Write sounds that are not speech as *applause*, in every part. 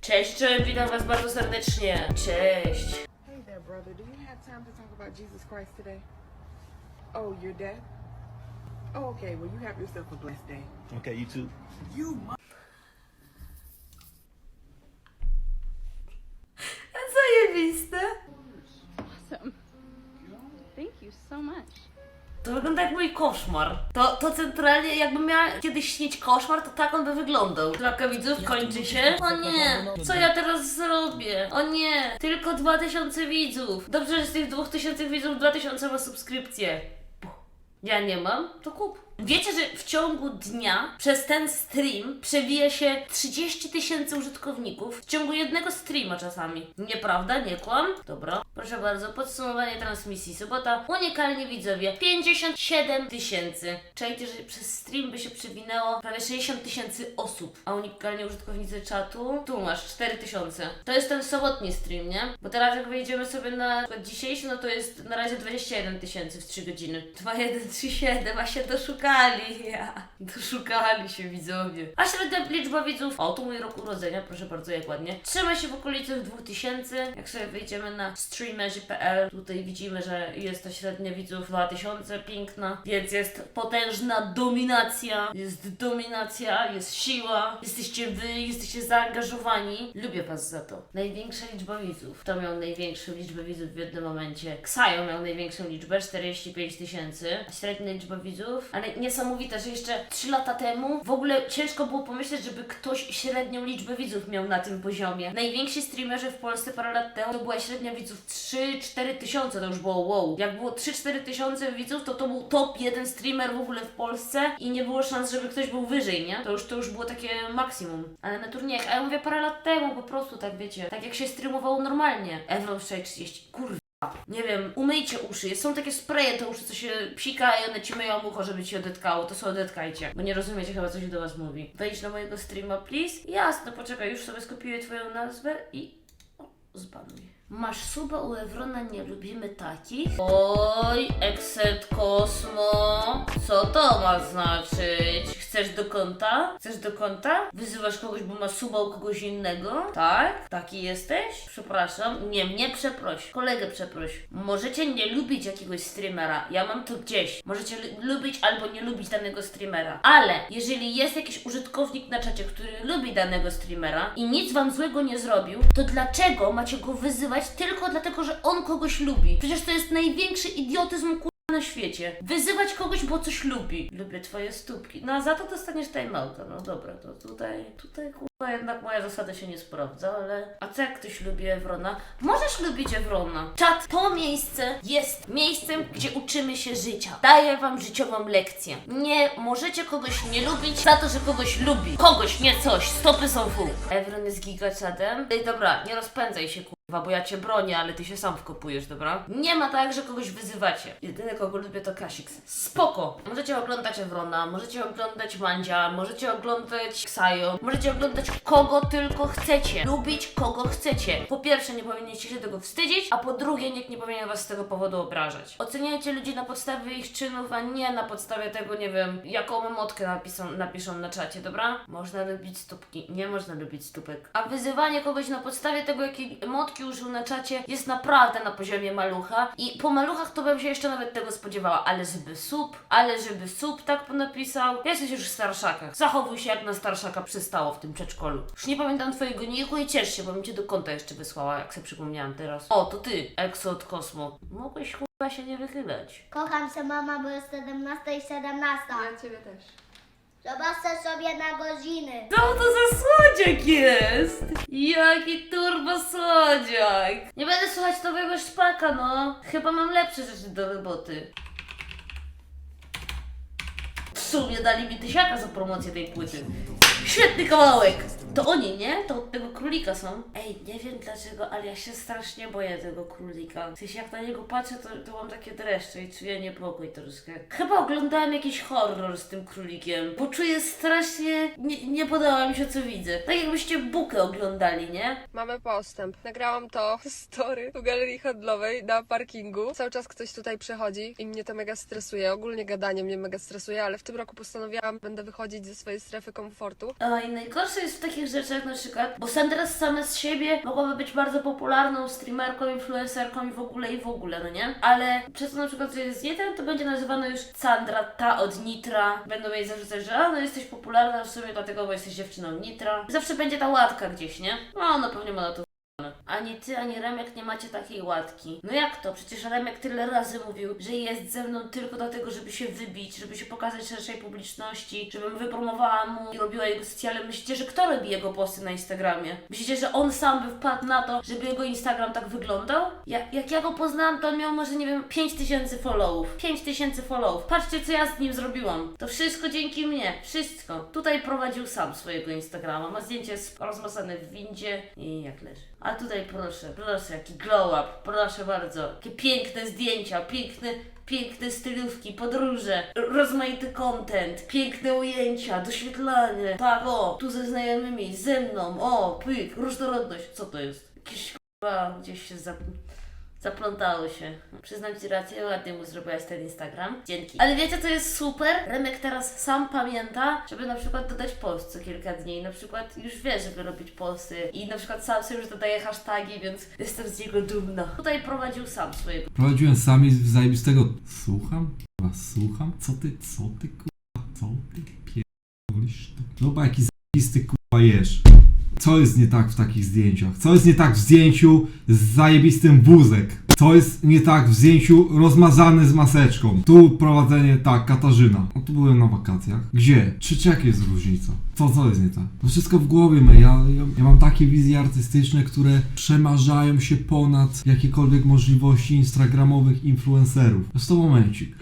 Cześć, cześć, witam was bardzo serdecznie. Cześć. Hey there, brother. Do you have time to talk about Jesus Christ today? Oh, you're dead? Oh, okay. Well, you have yourself a blessed day. Okay, you too. Zajebiste. To wygląda jak mój koszmar. To, to centralnie, jakbym miała kiedyś śnić koszmar, to tak on by wyglądał. Klapka widzów kończy się. O nie, co ja teraz zrobię? O nie, tylko 2000 widzów. Dobrze, że z tych 2000 widzów 2000 ma subskrypcję. Ja nie mam, to kup. Wiecie, że w ciągu dnia przez ten stream przewija się 30 tysięcy użytkowników w ciągu jednego streama czasami. Nieprawda? Nie kłam? Dobra. Proszę bardzo, podsumowanie transmisji. Sobota, unikalnie widzowie, 57 tysięcy. Czajcie, że przez stream by się przewinęło prawie 60 tysięcy osób, a unikalnie użytkownicy czatu, tu masz 4 tysiące. To jest ten sobotni stream, nie? Bo teraz jak wejdziemy sobie na dzisiejszy, no to jest na razie 21 tysięcy w 3 godziny. 2137, a się doszukali, ja. *laughs* Doszukali się widzowie. A średnia liczba widzów, o tu mój rok urodzenia, proszę bardzo, jak ładnie. Trzyma się w okolicach 2000. Jak sobie wejdziemy na streamerzy.pl, tutaj widzimy, że jest ta średnia widzów 2000, piękna, więc jest potężna dominacja, jest dominacja, jest siła, jesteście wy, jesteście zaangażowani. Lubię was za to. Największa liczba widzów. Kto miał największą liczbę widzów w jednym momencie? Ksajo miał największą liczbę, 45 tysięcy. Średnia liczba widzów, ale niesamowite, że jeszcze 3 lata temu w ogóle ciężko było pomyśleć, żeby ktoś średnią liczbę widzów miał na tym poziomie. Najwięksi streamerzy w Polsce parę lat temu to była średnia widzów 3-4 tysiące, to już było wow. Jak było 3-4 tysiące widzów, to to był top jeden streamer w ogóle w Polsce i nie było szans, żeby ktoś był wyżej, nie? To już, to już było takie maksimum. Ale na turniejach, a ja mówię parę lat temu, po prostu tak wiecie, tak jak się streamowało normalnie. Evron 630, kurwa. Nie wiem, umyjcie uszy. Są takie spreje te uszy, co się psika i one ci myją ucho, żeby ci odetkało. To sobie odetkajcie, bo nie rozumiecie chyba, co się do was mówi. Wejdź na mojego streama, please. Jasne, poczekaj, już sobie skopiuję twoją nazwę i... O, zbanuj. Masz suba u Evrona, nie lubimy takich. Oj, Exet Kosmo. Co to ma znaczyć? Chcesz do konta? Chcesz do konta? Wyzywasz kogoś, bo ma suba u kogoś innego? Tak? Taki jesteś? Przepraszam. Nie, mnie przeproś. Kolegę przeproś. Możecie nie lubić jakiegoś streamera. Ja mam to gdzieś. Możecie lu- lubić albo nie lubić danego streamera. Ale jeżeli jest jakiś użytkownik na czacie, który lubi danego streamera i nic wam złego nie zrobił, to dlaczego macie go wyzywać tylko dlatego, że on kogoś lubi? Przecież to jest największy idiotyzm na świecie. Wyzywać kogoś, bo coś lubi. Lubię twoje stópki. No a za to dostaniesz timeouta. No dobra, to tutaj, tutaj kurwa jednak moja zasada się nie sprawdza, ale... A co jak ktoś lubi Evrona? Możesz lubić Evrona. Czat, to miejsce jest miejscem, gdzie uczymy się życia. Daję wam życiową lekcję. Nie możecie kogoś nie lubić za to, że kogoś lubi. Kogoś, nie coś. Stopy są full. Evron jest gigaczadem. Ej, dobra, nie rozpędzaj się, kurwa, bo ja cię bronię, ale ty się sam wkopujesz, dobra? Nie ma tak, że kogoś wyzywacie. Jedyny, kogo lubię, to Kasix. Spoko! Możecie oglądać Evrona, możecie oglądać Mandzia, możecie oglądać Ksajo, możecie oglądać kogo tylko chcecie. Lubić kogo chcecie. Po pierwsze, nie powinniście się tego wstydzić, a po drugie, nikt nie powinien was z tego powodu obrażać. Oceniajcie ludzi na podstawie ich czynów, a nie na podstawie tego, nie wiem, jaką emotkę napiszą, napiszą na czacie, dobra? Można lubić stópki, nie można lubić stópek. A wyzywanie kogoś na podstawie tego, jakiej emotki użył na czacie, jest naprawdę na poziomie malucha. I po maluchach to bym się jeszcze nawet tego spodziewała, ale żeby sub, ale żeby sub tak napisał. Jesteś już w starszakach. Zachowuj się jak na starszaka przystało w tym przedszkolu. Już nie pamiętam twojego niku i ciesz się, bo bym cię do konta jeszcze wysłała, jak sobie przypomniałam teraz. O, to ty, Exo od Kosmo. Mogłeś chyba się nie wychylać. Kocham się mama, bo jest 17 i 17. Ja ciebie też. Zobaczcie sobie na godziny. Co to za słodziak jest? Jaki turbo słodziak! Nie będę słuchać nowego szpaka, no. Chyba mam lepsze rzeczy do roboty. W sumie dali mi tysiaka za promocję tej płyty. Świetny kawałek! To oni, nie? To od tego królika są. Ej, nie wiem dlaczego, ale ja się strasznie boję tego królika. W sensie jak na niego patrzę, to, to mam takie dreszcze i czuję niepokój troszkę. Chyba oglądałem jakiś horror z tym królikiem, bo czuję strasznie... Nie, nie podoba mi się co widzę. Tak jakbyście bukę oglądali, nie? Mamy postęp. Nagrałam to story w galerii handlowej na parkingu. Cały czas ktoś tutaj przechodzi i mnie to mega stresuje. Ogólnie gadanie mnie mega stresuje, ale w tym roku postanowiłam, będę wychodzić ze swojej strefy komfortu A i najgorsze jest w takich rzeczach na przykład, bo Sandra sama z siebie mogłaby być bardzo popularną streamerką, influencerką i w ogóle i w ogóle, no nie? Ale przez to na przykład, że jest Nitrem, to będzie nazywana już Sandra, ta od Nitra. Będą jej zarzucać, że a, no jesteś popularna w sumie dlatego, bo jesteś dziewczyną Nitra. Zawsze będzie ta łatka gdzieś, nie? No, no pewnie ma na to ani ty, ani Remek nie macie takiej łatki. No jak to? Przecież Remek tyle razy mówił, że jest ze mną tylko dlatego, żeby się wybić, żeby się pokazać szerszej publiczności, żebym wypromowała mu i robiła jego socjale. Myślicie, że kto robi jego posty na Instagramie? Myślicie, że on sam by wpadł na to, żeby jego Instagram tak wyglądał? Ja, jak ja go poznałam, to on miał może, nie wiem, 5000 followów. 5000 followów. Patrzcie, co ja z nim zrobiłam. To wszystko dzięki mnie. Wszystko. Tutaj prowadził sam swojego Instagrama. Ma zdjęcie rozmasane w windzie i jak leży. A tutaj proszę, proszę, jaki glow up, proszę bardzo. Jakie piękne zdjęcia, piękne, piękne stylówki, podróże, rozmaity content, piękne ujęcia, doświetlanie. Tak, o, tu ze znajomymi, ze mną, o, pyk, różnorodność. Co to jest? Jakieś k***a, gdzieś się zap... Zaplątało się. Przyznam Ci rację, ładnie mu zrobiłaś ten Instagram. Dzięki. Ale wiecie co jest super? Remek teraz sam pamięta, żeby na przykład dodać post co kilka dni. Na przykład już wie, żeby robić posty. I na przykład sam sobie już dodaje hasztagi, więc jestem z niego dumna. Tutaj prowadził sam swojego Prowadziłem sami z zajebistego. Słucham? Kurwa, słucham? Co ty, co ty, kurwa, co ty pierdolisz? Zobacz, jaki zajebisty kurwa jesz. Co jest nie tak w takich zdjęciach? Co jest nie tak w zdjęciu z zajebistym wózek? Co jest nie tak w zdjęciu rozmazany z maseczką? Tu prowadzenie, tak, Katarzyna. O, tu byłem na wakacjach. Gdzie? Czy, czy jest różnica? Co, co jest nie tak? To wszystko w głowie ma. Ja, ja, ja mam takie wizje artystyczne, które przemarzają się ponad jakiekolwiek możliwości instagramowych influencerów. To momencik.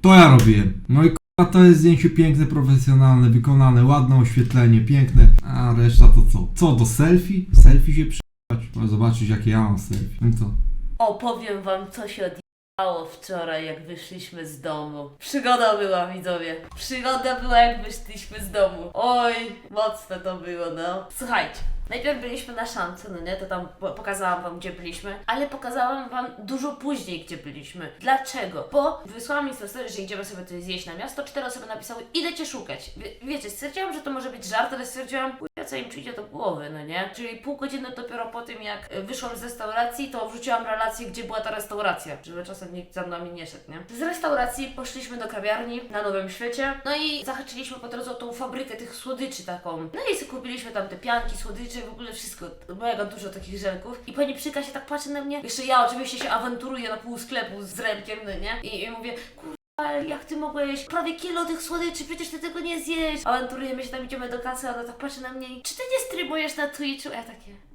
To ja robiłem. No i a to jest zdjęcie piękne, profesjonalne, wykonane, ładne oświetlenie, piękne. A reszta to co? Co, do selfie? Selfie się przyjechać? Zobaczyć jakie ja mam selfie. No to. Opowiem wam, co się odjechało wczoraj, jak wyszliśmy z domu. Przygoda była, widzowie. Przygoda była, jak wyszliśmy z domu. Oj, mocne to było, no. Słuchajcie. Najpierw byliśmy na szance, no nie, to tam po- pokazałam wam, gdzie byliśmy, ale pokazałam wam dużo później, gdzie byliśmy. Dlaczego? Bo wysłałam instrukcję, że idziemy sobie coś zjeść na miasto, cztery osoby napisały, idę cię szukać. Wie, wiecie, stwierdziłam, że to może być żart, ale stwierdziłam, co im przyjdzie do głowy, no nie? Czyli pół godziny dopiero po tym, jak y, wyszłam z restauracji, to wrzuciłam relację, gdzie była ta restauracja, żeby czasem nikt za nami nie szedł, nie? Z restauracji poszliśmy do kawiarni na Nowym Świecie, no i zahaczyliśmy po drodze o tą fabrykę tych słodyczy taką. No i kupiliśmy tam te pianki, słodycze, w ogóle wszystko, mega dużo takich żelków. I pani Przyka się tak patrzy na mnie, jeszcze ja oczywiście się awanturuję na pół sklepu z Remkiem, no nie? I, i mówię, kur... Ale jak ty mogłeś? Prawie kilo tych słodyczy, przecież ty tego nie zjesz. Awanturujemy się tam, idziemy do kasy, ona tak patrzy na mnie i czy ty nie streamujesz na Twitchu? A ja takie...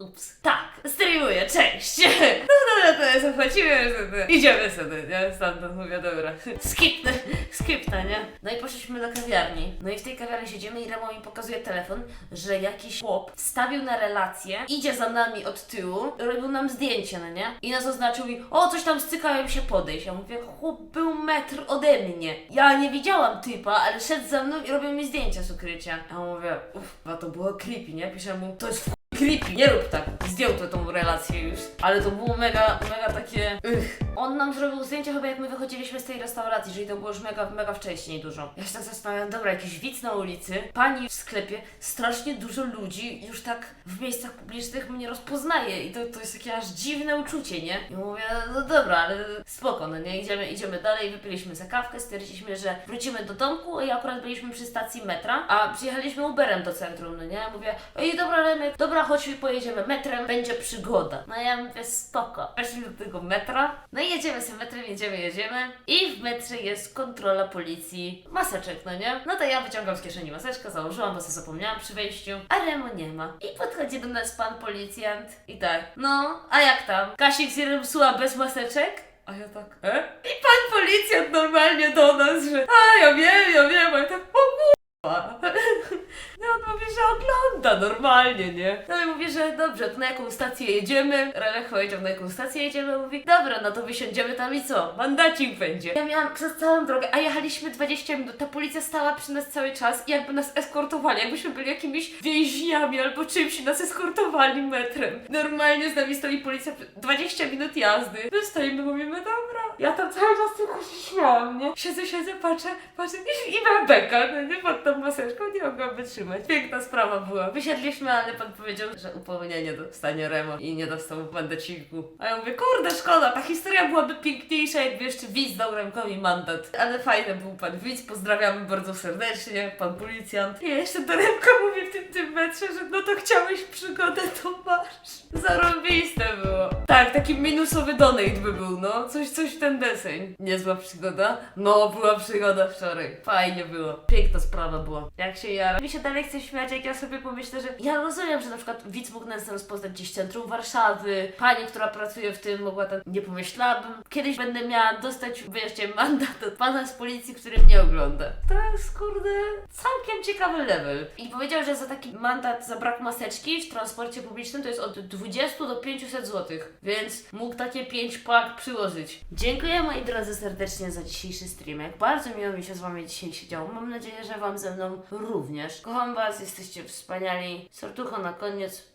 Ups. Tak, streamuję, cześć! *laughs* No dobra, to zapłaciłem sobie. Idziemy sobie, nie? Stamtąd mówię, dobra. *laughs* Skipnę, skipnę, nie? No i poszliśmy do kawiarni. No i w tej kawiarni siedzimy i Remo mi pokazuje telefon, że jakiś chłop stawił na relację, idzie za nami od tyłu, robił nam zdjęcie, no nie? I nas oznaczył i o, coś tam stykałem się podejść. Ja mówię, chłop był metr ode mnie. Ja nie widziałam typa, ale szedł za mną i robił mi zdjęcia z ukrycia. A mówię, uff, to było creepy, nie? Piszę mu, to jest creepy, nie rób tak. Zdjął to tą relację już. Ale to było mega, mega takie. Ych. On nam zrobił zdjęcia chyba jak my wychodziliśmy z tej restauracji, czyli to było już mega, mega wcześniej dużo. Ja się tak zastanawiam, dobra, jakiś widz na ulicy, pani w sklepie, strasznie dużo ludzi już tak w miejscach publicznych mnie rozpoznaje i to, to jest takie aż dziwne uczucie, nie? I mówię, no dobra, ale spoko, no nie, idziemy, idziemy dalej, wypiliśmy za kawkę, stwierdziliśmy, że wrócimy do domku i akurat byliśmy przy stacji metra, a przyjechaliśmy Uberem do centrum, no nie? Mówię, ej, dobra Remek, dobra, chodź, pojedziemy metrem, będzie przygoda. No ja mówię, spoko. Weszli do tego metra, no i jedziemy sobie metrem, jedziemy, jedziemy i w metrze jest kontrola policji, maseczek, no nie? No to ja wyciągam z kieszeni maseczkę, założyłam, bo sobie zapomniałam przy wejściu, a Remo nie ma. I podchodzi do nas pan policjant i tak, no, a jak tam? Kasik z psuła bez maseczek? A ja tak, e? I pan policjant normalnie do nas, że a ja wiem, ja wiem, a ja tak, o. *laughs* No on mówi, że ogląda normalnie, nie? No i mówię, że dobrze, to na jaką stację jedziemy? Relech powiedział, na jaką stację jedziemy? Mówi, dobra, no to wysiądziemy tam i co? Mandacik będzie. Ja miałam przez całą drogę, a jechaliśmy 20 minut, ta policja stała przy nas cały czas i jakby nas eskortowali, jakbyśmy byli jakimiś więźniami albo czymś nas eskortowali metrem. Normalnie z nami stoi policja, 20 minut jazdy. My stoimy, mówimy, dobra. Ja tam cały czas tylko się śmiałam, nie? Siedzę, siedzę, patrzę, patrzę i, i mam no nie? Pod tą maseczką nie mogłam wytrzymać. Piękna sprawa była. Wysiedliśmy, ale pan powiedział, że upomnienie dostanie remont i nie dostał mandaciku. A ja mówię, kurde, szkoda, ta historia byłaby piękniejsza, jakby jeszcze widz dał Remkowi mandat. Ale fajny był pan widz, pozdrawiamy bardzo serdecznie, pan policjant. I ja jeszcze do Remka mówię w tym, tym metrze, że no to chciałeś przygodę, to masz. Zarąbiste było. Tak, taki minusowy donate by był, no. Coś, coś w ten deseń. Niezła przygoda? No, była przygoda wczoraj. Fajnie było. Piękna sprawa była. Jak się jara. Mi się dalej chce śmiać, jak ja sobie pomyślę, że ja rozumiem, że na przykład widz mógł nas rozpoznać gdzieś w centrum Warszawy. Pani, która pracuje w tym, mogła tam... Nie pomyślałabym. Kiedyś będę miała dostać, wyjaśnię, mandat od pana z policji, który mnie ogląda. To jest, kurde, całkiem ciekawy level. I powiedział, że za taki mandat za brak maseczki w transporcie publicznym to jest od 20 do 500 zł, więc mógł takie 5 pak przyłożyć. Dziękuję moi drodzy serdecznie za dzisiejszy streamek. Bardzo miło mi się z wami dzisiaj siedziało. Mam nadzieję, że wam ze mną również. Kocham was, jesteście wspaniali. Serducho na koniec.